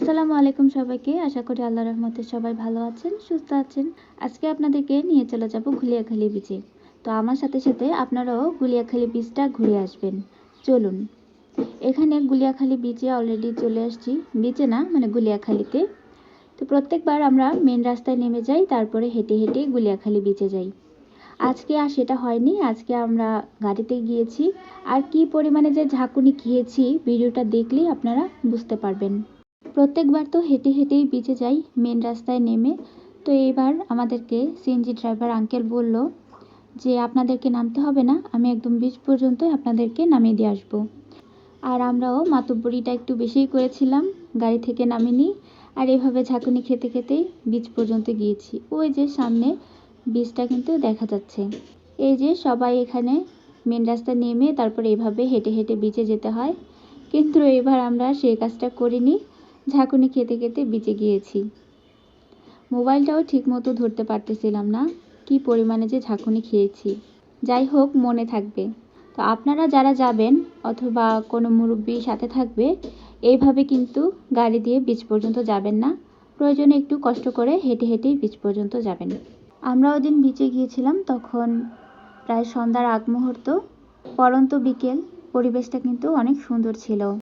আসসালামু আলাইকুম সবাইকে। আশা করি আল্লাহ রহমতে সবাই ভালো আছেন, সুস্থ আছেন। আজকে আপনাদেরকে নিয়ে চলে যাব গুলিয়াখালি বিচে তো আমার সাথে সাথে আপনারাও গুলিয়াখালি বিচটা ঘুরে আসবেন। চলুন। এখানে গুলিয়াখালি বিচে অলরেডি চলে আসছি। বিচে না মানে গুলিয়াখালিতে। তো প্রত্যেকবার আমরা মেন রাস্তায় নেমে যাই, তারপরে হেঁটে হেঁটে গুলিয়াখালি বিচে যাই। আজকে আর সেটা হয়নি, আজকে আমরা গাড়িতে গিয়েছি। আর কি পরিমাণে যে ঝাঁকুনি খেয়েছি, ভিডিওটা দেখলেই আপনারা বুঝতে পারবেন। প্রত্যেকবার তো হেঁটে হেঁটেই বিচে যাই মেন রাস্তায় নেমে। তো এবার আমাদেরকে সিএনজি ড্রাইভার আঙ্কেল বলল যে, আপনাদেরকে নামতে হবে না, আমি একদম বিচ পর্যন্ত আপনাদেরকে নামিয়ে দিয়ে আসব। আর আমরাও মাতব্বরিটা একটু বেশিই করেছিলাম, গাড়ি থেকে নামিনি। আর এভাবে ঝাঁকুনি খেতে খেতেই বিচ পর্যন্ত গিয়েছি। ওই যে সামনে বীজটা কিন্তু দেখা যাচ্ছে। এই যে সবাই এখানে মেন রাস্তা নেমে, তারপরে এভাবে হেঁটে হেঁটে বিচে যেতে হয়। কিন্তু এবার আমরা সেই কাজটা করিনি। ঝাঁকুনি খেতে খেতে বিচে গিয়েছি। মোবাইলটাও ঠিক মতো ধরতে পারতেছিলাম না, কি পরিমাণে যে ঝাঁকুনি খেয়েছি। যাই হোক, মনে থাকবে। তো আপনারা যারা যাবেন অথবা কোনো মুরব্বী সাথে থাকবে, এইভাবে কিন্তু গাড়ি দিয়ে বিচ পর্যন্ত যাবেন না। প্রয়োজনে একটু কষ্ট করে হেঁটে হেঁটেই বিচ পর্যন্ত যাবেন। আমরা ওই দিন বিচে গিয়েছিলাম, তখন প্রায় সন্ধ্যার আগ মুহূর্ত পরন্ত বিকেল, পরিবেশটা কিন্তু অনেক সুন্দর ছিল।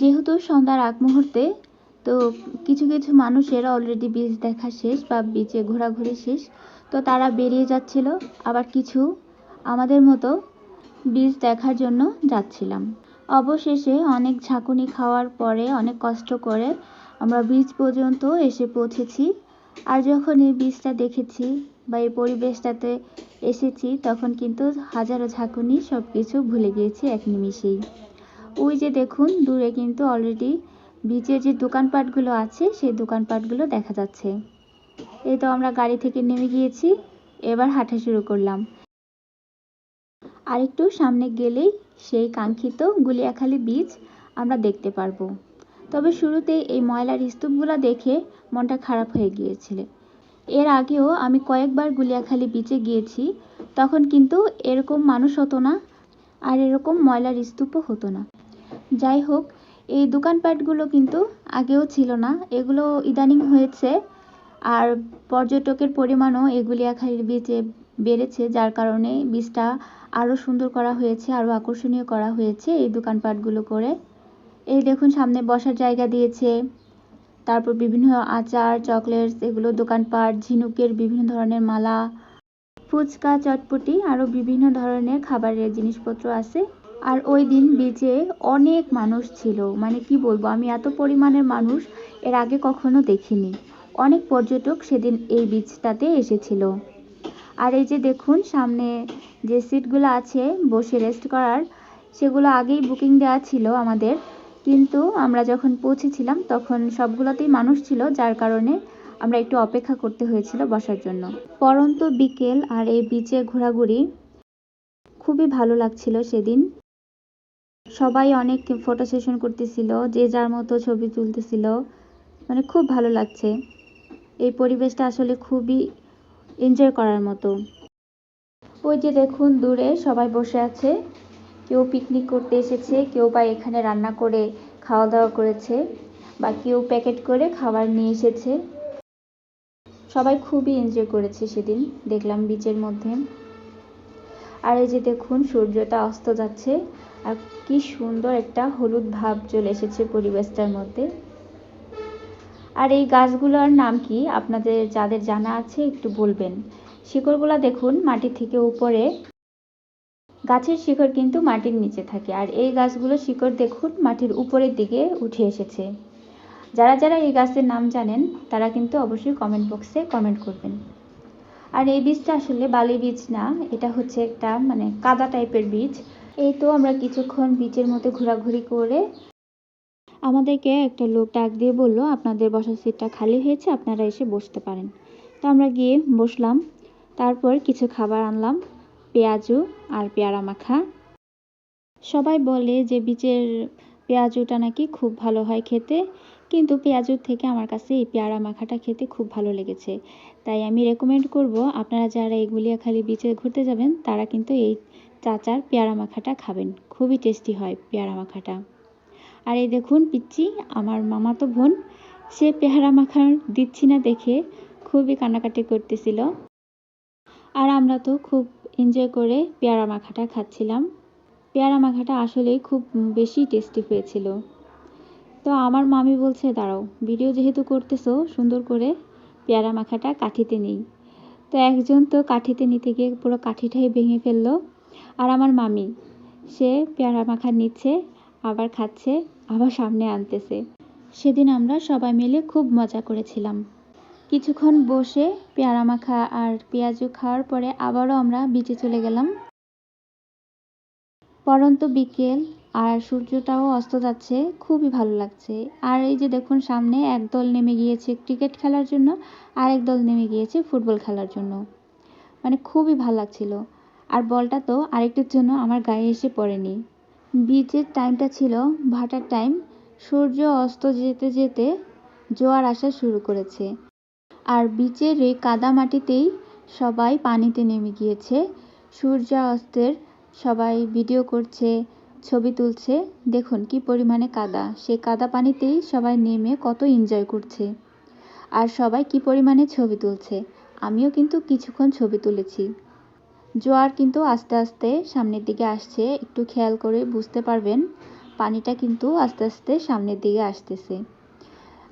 যেহেতু সন্ধ্যার আগ মুহূর্তে, তো কিছু কিছু মানুষের অলরেডি বীজ দেখা শেষ বা বিচে ঘোরাঘুরি শেষ, তো তারা বেরিয়ে যাচ্ছিল। আবার কিছু আমাদের মতো বীজ দেখার জন্য যাচ্ছিলাম। অবশেষে অনেক ঝাঁকুনি খাওয়ার পরে, অনেক কষ্ট করে আমরা বীজ পর্যন্ত এসে পৌঁছেছি। আর যখন এই বীজটা দেখেছি বা এই পরিবেশটাতে এসেছি, তখন কিন্তু হাজারো ঝাঁকুনি সব কিছু ভুলে গিয়েছি এক নিমিষেই। ওই যে দেখুন, দূরে কিন্তু অলরেডি বিচের যে দোকানপাটগুলো আছে, সেই দোকানপাটগুলো দেখা যাচ্ছে। এই তো আমরা গাড়ি থেকে নেমে গিয়েছি, এবার হাঁটা শুরু করলাম। আরেকটু সামনে গেলেই সেই কাঙ্ক্ষিত গুলিয়াখালী বীচ আমরা দেখতে পারব। তবে শুরুতে এই ময়লার স্তূপগুলো দেখে মনটা খারাপ হয়ে গিয়েছিল। এর আগেও আমি কয়েকবার গুলিয়াখালী বিচে গিয়েছি, তখন কিন্তু এরকম মানুষ হতো না, আর এরকম ময়লার স্তূপও হতো না। যাই হোক এই দোকানপাটগুলো কিন্তু আগেও ছিল না। এগুলো ইদানিং হয়েছে আর পর্যটকের পরিমাণও এই গুলিয়াখালীর বিচে বেড়েছে, যার কারণে বীজটা আরও সুন্দর করা হয়েছে, আরও আকর্ষণীয় করা হয়েছে এই দোকানপাটগুলো করে। এই দেখুন, সামনে বসার জায়গা দিয়েছে, তারপর বিভিন্ন আচার, চকলেটস, এগুলো দোকানপাট, ঝিনুকের বিভিন্ন ধরনের মালা, ফুচকা, চটপটি, আরও বিভিন্ন ধরনের খাবারের জিনিসপত্র আছে। আর ওই দিন বিচে অনেক মানুষ ছিল। মানে কি বলব, আমি এত পরিমাণের মানুষ এর আগে কখনো দেখিনি। অনেক পর্যটক সেদিন এই বিচটাতে এসেছিল। আর এই যে দেখুন, সামনে যে সিটগুলো আছে, বসে রেস্ট করার, সেগুলো আগেই বুকিং দেওয়া ছিল আমাদের। কিন্তু আমরা যখন পৌঁছেছিলাম, তখন সবগুলোতেই মানুষ ছিল, যার কারণে আমরা একটু অপেক্ষা করতে হয়েছিল বসার জন্য। পরন্ত বিকেল আর এই বিচে ঘোরাঘুরি খুবই ভালো লাগছিল সেদিন। সবাই অনেক ফটো সেশন করতেছিল, যে যার মতো ছবি তুলতেছিল। মানে খুব ভালো লাগছে। এই পরিবেশটা আসলে খুবই এনজয় করার মতো। ওই যে দেখুন, দূরে সবাই বসে আছে। কেউ পিকনিক করতে এসেছে, কেউ বা এখানে রান্না করে খাওয়া দাওয়া করেছে, বা কেউ প্যাকেট করে খাবার নিয়ে এসেছে। সবাই খুবই এনজয় করেছে সেদিন, দেখলাম বিচের মধ্যে। আর এই যে দেখুন, সূর্যটা অস্ত যাচ্ছে। আর কি সুন্দর একটা হলুদ ভাব চলে এসেছে পরিবেশটার মধ্যে। আর এই গাছগুলোর নাম কি? আপনাদের, যাদের জানা আছে, একটু বলবেন। শিকড়গুলো দেখুন, মাটি থেকে উপরে। গাছের শিকড় কিন্তু মাটির নিচে থাকে। আর এই গাছগুলো শিকড় দেখুন, মাটির উপরের দিকে উঠে এসেছে। যারা যারা এই গাছের নাম জানেন, তারা কিন্তু অবশ্যই কমেন্ট বক্সে কমেন্ট করবেন। আর এই বীজটা আসলে বালি বীজ না, এটা হচ্ছে একটা মানে কাদা টাইপের বীজ। এই তো আমরা কিছুক্ষণ বিচের মধ্যে ঘোরাঘুরি করে আমাদেরকে একটা লোক ডাক দিয়ে বলল, আপনাদের বসার সিটটা খালি হয়েছে, আপনারা এসে বসতে পারেন। তো আমরা গিয়ে বসলাম, তারপর কিছু খাবার আনলাম, পেঁয়াজু আর পেয়ারা মাখা। সবাই বলে যে বিচের পেঁয়াজুটা নাকি খুব ভালো হয় খেতে। কিন্তু পেঁয়াজুর থেকে আমার কাছে এই পেয়ারা মাখাটা খেতে খুব ভালো লেগেছে। তাই আমি রেকমেন্ড করব, আপনারা যারা এই গুলিয়াখালী বিচে ঘুরতে যাবেন, তারা কিন্তু এই চাচার পেয়ারা মাখাটা খাবেন। খুবই টেস্টি হয় পেয়ারা মাখাটা। আর এই দেখুন পিচ্ছি আমার মামাতো বোন, সে পেয়ারা মাখা দিচ্ছি না দেখে খুবই কান্নাকাটি করতেছিল। আর আমরা তো খুব এনজয় করে পেয়ারা মাখাটা খাচ্ছিলাম। পেয়ারা মাখাটা আসলেই খুব বেশি টেস্টি হয়েছিল। তো আমার মামি বলছে, দাঁড়াও ভিডিও যেহেতু করতেছো, সুন্দর করে পেয়ারা মাখাটা কাঠিতে নেই। তো একজন তো কাঠিতে নিতে গিয়ে পুরো কাঠিটাই ভেঙে ফেলল। আর আমার মামি, সে পেয়ারা মাখা নিচ্ছে, আবার খাচ্ছে, আবার সামনে আনতেছে। সেদিন আমরা সবাই মিলে খুব মজা করেছিলাম। কিছুক্ষণ বসে পেয়ারা মাখা আর পেঁয়াজু খাওয়ার পরে আবারও আমরা বিচে চলে গেলাম। পরন্ত বিকেল আর সূর্যটাও অস্ত যাচ্ছে, খুবই ভালো লাগছে। আর এই যে দেখুন, সামনে এক দল নেমে গিয়েছে ক্রিকেট খেলার জন্য, আর এক দল নেমে গিয়েছে ফুটবল খেলার জন্য। মানে খুবই ভালো লাগছিল। আর বলটা তো আরেকটির জন্য আমার গায়ে এসে পড়েনি। বিচের টাইমটা ছিল ভাটার টাইম সূর্য অস্ত যেতে যেতে জোয়ার আসা শুরু করেছে। আর বিচের এই কাদা মাটিতেই সবাই পানিতে নেমে গিয়েছে। সূর্যাস্তের সবাই ভিডিও করছে ছবি তুলছে। দেখুন কি পরিমাণে কাদা। সেই কাদা পানিতেই সবাই নেমে কত এনজয় করছে। আর সবাই কি পরিমাণে ছবি তুলছে। আমিও কিন্তু কিছুক্ষণ ছবি তুলেছি। জোয়ার কিন্তু আস্তে আস্তে সামনের দিকে আসছে। একটু খেয়াল করে বুঝতে পারবেন, পানিটা কিন্তু আস্তে আস্তে সামনের দিকে আসতেছে।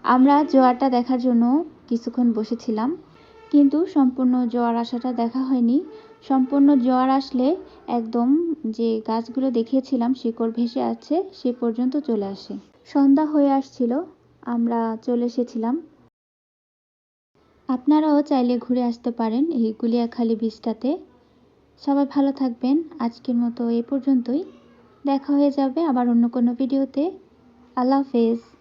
আমরা জোয়ারটা দেখার জন্য কিছুক্ষণ বসেছিলাম। কিন্তু সম্পূর্ণ জোয়ার আসাটা দেখা হয়নি। সম্পূর্ণ জোয়ার আসলে একদম যে গাছগুলো দেখিয়েছিলাম, শিকড় ভেসে আছে, সে পর্যন্ত চলে আসে। সন্ধ্যা হয়ে আসছিল, আমরা চলে এসেছিলাম। আপনারাও চাইলে ঘুরে আসতে পারেন এই গুলিয়াখালী বীজটাতে সবাই ভালো থাকবেন। আজকের মতো এ পর্যন্তই। দেখা হয়ে যাবে আবার অন্য কোনো ভিডিওতে আল্লাহ হাফেজ।